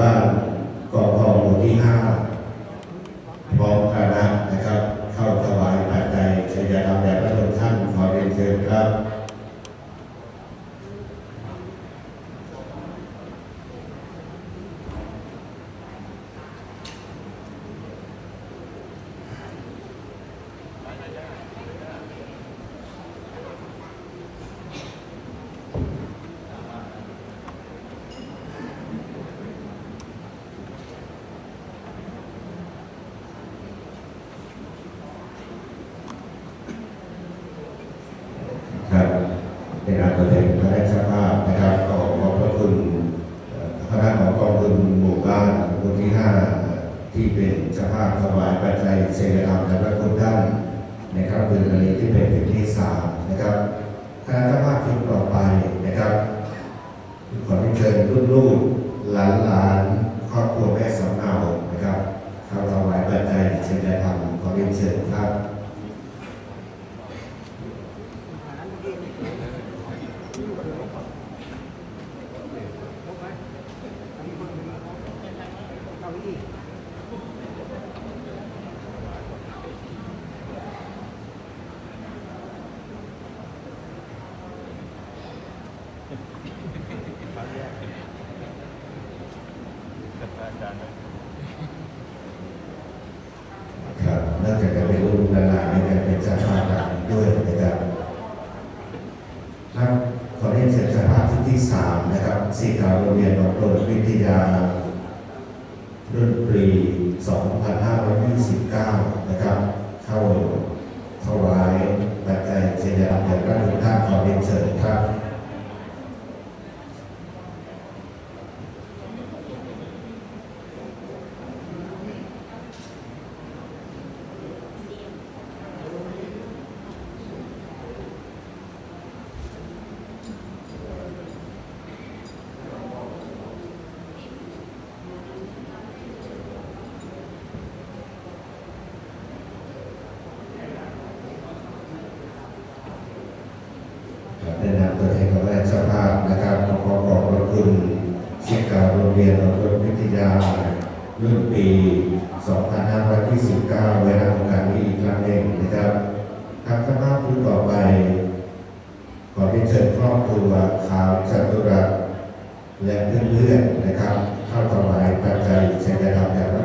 บ้านกองทองหมู่ที่ห้าพร้อมคณะนะครับ เข้าถวายปัจจัยชัยธรรมแด่พระองค์ท่านขอเรียนเชิญครับ ครับ เป็นอาตัวแทนคณะเจ้าภาพนะครับขอขอบพระคุณเอ่อคณะของกองทุนหมู่บ้านหมู่ที่ห้าที่เป็นเจ้าภาพถวายปัจจัยเสกธรรมและพระคุณท่านนะครับคืนนี้ที่เป็นถึงที่สามนะครับคณะเจ้าภาพชุดต่อไปนะครับขอเชิญรุ่นลูกหลานหลานครอบครัวแม่สำเนานะครับเข้าถวายปัจจัยเสกธรรมขอเรียนเชิญครับ ครับนอกจากจะเป็นรุ่นหลานในการเป็นเจ้าภาพหลานด้วยนะครับครับขอเรียนเชิญเจ้าภาพชุดที่สามนะครับสี่ขาวโรงเรียนบางโปรดวิทยา ดนตรี 2529 ครับในนามตัวแทนของคณะเจ้าภาพนะครับขอขอบพระคุณศิษย์เก่าโรงเรียนบางโปรดวิทยารุ่นปี 2529ไว้ในโอกาสนี้อีกครั้งหนึ่งนะครับครับเจ้าภาพชุดต่อไป ขอเรียนเชิญครอบครัวขาวจตุรัสและเพื่อนๆนะครับ เข้าถวายปัจจัยเสกธรรมแด่พระ